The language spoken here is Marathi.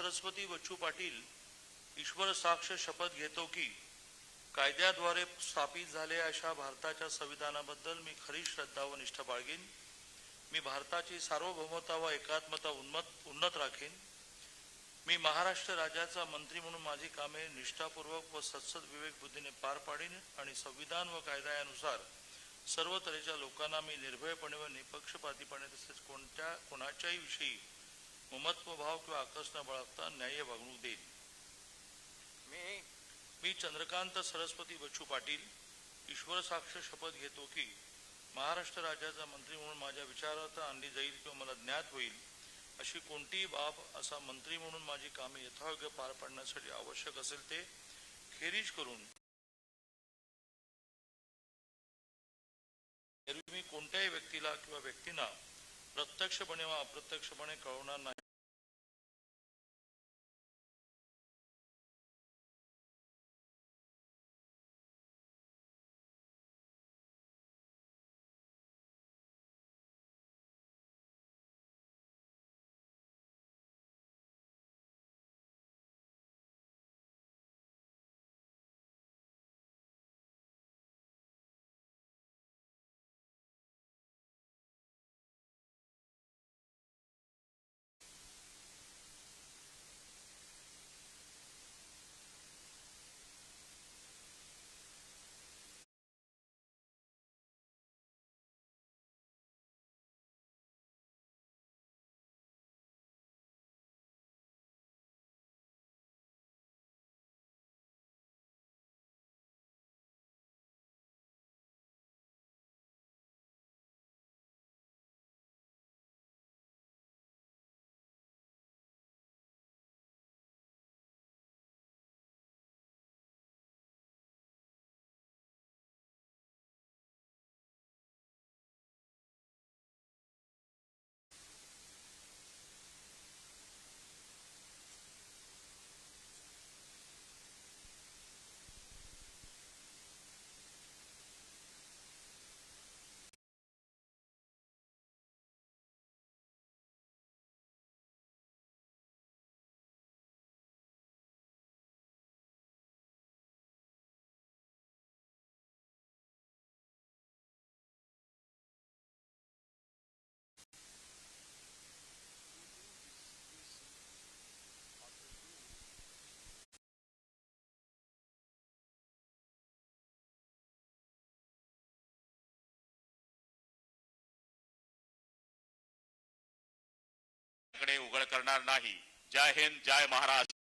सरस्वती बच्चू पाटील ईश्वर साक्ष शपथ घेतो की कायद्याद्वारे स्थापित झालेल्या अशा भारताच्या संविधानाबद्दल मी खरी श्रद्धा व निष्ठा बाळगीन. मी भारताची सार्वभौमता व एकात्मता उन्मत उन्नत राखीन. मी महाराष्ट्र राज्याचा मंत्री म्हणून माझी कामे निष्ठापूर्वक व सत्सद विवेक बुद्धीने पार पाडीन आणि संविधान व कायदा यानुसार सर्व तऱ्हेच्या लोकांना मी निर्भयपणे व निपक्षपातीपणे तसेच कोणत्या कोणाच्याही विषयी ममत्वभाव किंवा आकर्ष न बाळगता न्याय्य वागणूक देईन मी मी चंद्रकांत सरस्वती बच्चू पाटील ईश्वर साक्ष शपथ घेतो की महाराष्ट्र राज्याचा मंत्री म्हणून माझ्या विचारात आणली जाईल किंवा मला ज्ञात होईल अशी कोणतीही बाब असा मंत्री म्हणून माझी कामे यथायोग्य पार पाडण्यासाठी आवश्यक असेल ते खेरीज करून मी कोणत्याही व्यक्तीला किंवा व्यक्तींना प्रत्यक्षपणे वा अप्रत्यक्षपणे कळवणार नाही. उघड करणार नाही. जय हिंद जय महाराष्ट्र.